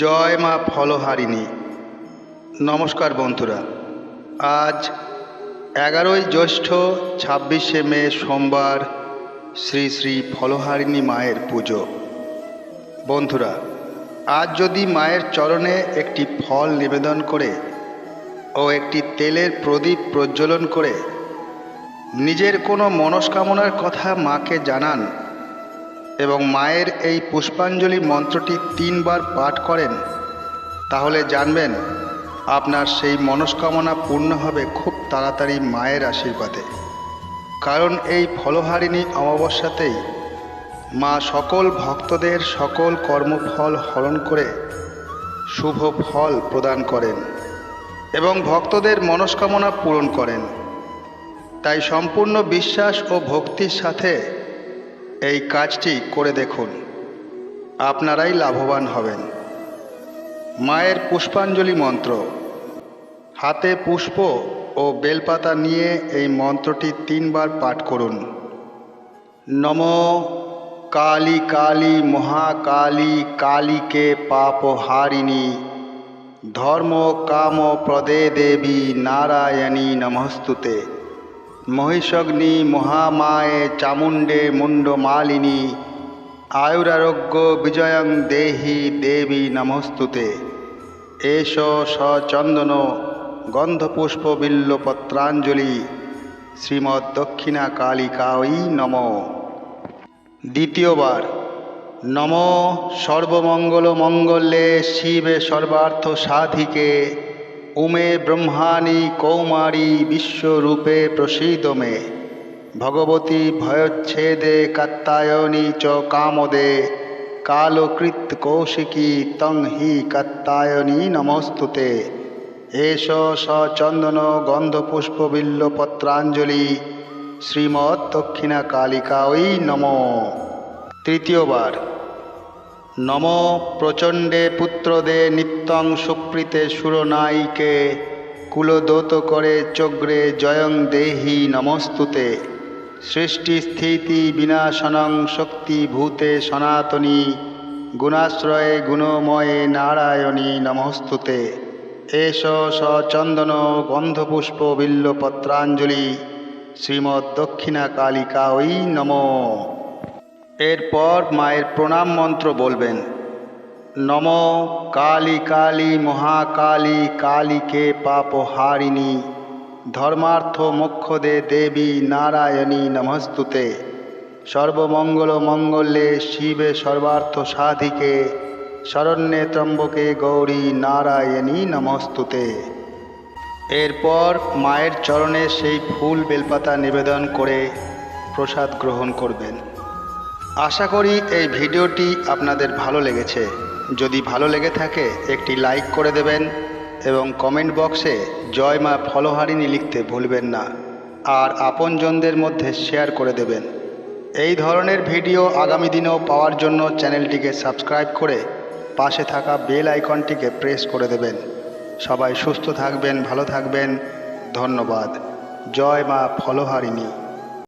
জয় মা ফলহারিণী। নমস্কার বন্ধুরা, আজ এগারোই জ্যৈষ্ঠ ছাব্বিশে মে সোমবার শ্রী শ্রী ফলহারিণী মায়ের পুজো। বন্ধুরা, আজ যদি মায়ের চরণে একটি ফল নিবেদন করে ও একটি তেলের প্রদীপ প্রজ্বলন করে, নিজের কোনো মনস্কামনার কথা মাকে জানান এবং মায়ের এই পুষ্পাঞ্জলি মন্ত্রটি তিনবার পাঠ করেন, তাহলে জানবেন আপনার সেই মনস্কামনা পূর্ণ হবে খুব তাড়াতাড়ি মায়ের আশীর্বাদে। কারণ এই ফলহারিণী অমাবস্যাতেই মা সকল ভক্তদের সকল কর্মফল হরণ করে শুভ ফল প্রদান করেন এবং ভক্তদের মনস্কামনা পূরণ করেন। তাই সম্পূর্ণ বিশ্বাস ও ভক্তির সাথে এই কাজটি করে দেখুন। আপনারাই লাভবান হবেন। মায়ের পুষ্পাঞ্জলি মন্ত্র। হাতে পুষ্প ও বেলপাতা নিয়ে এই মন্ত্রটি তিনবার পাঠ করুন। নম কালী কালী মহাকালী কালীকে পাপহারিণী। ধর্ম কাম প্রদে দেবী নারায়ণী নমস্তুতে। মহিষগ্নি, মহামায়ে, চামুণ্ডে মুণ্ডমালিনী আয়ুরারোগ্য, বিজয়ং দেহি দেবী নমস্তুতে। এষ সচন্দন গন্ধপুষ্প বিল্লপত্রাঞ্জলি, শ্রীমৎ দক্ষিণা কালিকাই নম। দ্বিতীয়বার, নম সর্বমঙ্গল মঙ্গলে শিবে সর্বার্থ সাধিকে। উমে ব্রহ্মাণী কৌমারী বিশ্বরূপে প্রসীদ মে। ভগবতী ভয়চ্ছেদে কাত্তায়নী চ কামদে। কালকৃত কৌশিকী তং হি কাত্তায়নী নমস্তুতে। এষ সচন্দন গন্ধপুষ্পবিল্লপত্রাঞ্জলি। শ্রীমৎ দক্ষিণা কালিকা ওই নম। তৃতীয়বার। নম প্রচণ্ডে পুত্রদে নিত্যং সুপ্রীতে সুরনায়িকে, কুলদোত করে চগ্রে জয়ং দেহি নমস্তুতে। সৃষ্টি স্থিতি বিনাশনং শক্তি ভূতে সনাতনী, গুণাশ্রয়ে গুণময়ে নারায়ণী নমস্তুতে। এষ সচন্দন গন্ধপুষ্প বিল্লপত্রাঞ্জলি শ্রীমৎ দক্ষিণা কালিকা ওই নম। এরপর মায়ের প্রণাম মন্ত্র বলবেন, নম কালী কালী মহাকালী কালীকে পাপহারিণী ধর্মার্থ মোক্ষদে দেবী নারায়ণী নমস্তুতে। সর্বমঙ্গল মঙ্গলে শিবে সর্বার্থ সাধিকে, শরণ্যে ত্রম্বকে গৌরী নারায়ণী নমস্তুতে। এরপর মায়ের চরণে সেই ফুল বেলপাতা নিবেদন করে প্রসাদ গ্রহণ করবেন। আশা করি এই ভিডিওটি আপনাদের ভালো লেগেছে। যদি ভালো লেগে থাকে, একটি লাইক করে দেবেন এবং কমেন্ট বক্সে জয় মা ফলহারিণী লিখতে ভুলবেন না আর আপনজনদের মধ্যে শেয়ার করে দেবেন। এই ধরনের ভিডিও আগামী দিনেও পাওয়ার জন্য চ্যানেলটিকে সাবস্ক্রাইব করে পাশে থাকা বেল আইকনটিকে প্রেস করে দেবেন। সবাই সুস্থ থাকবেন, ভালো থাকবেন। ধন্যবাদ। জয় মা ফলহারিণী।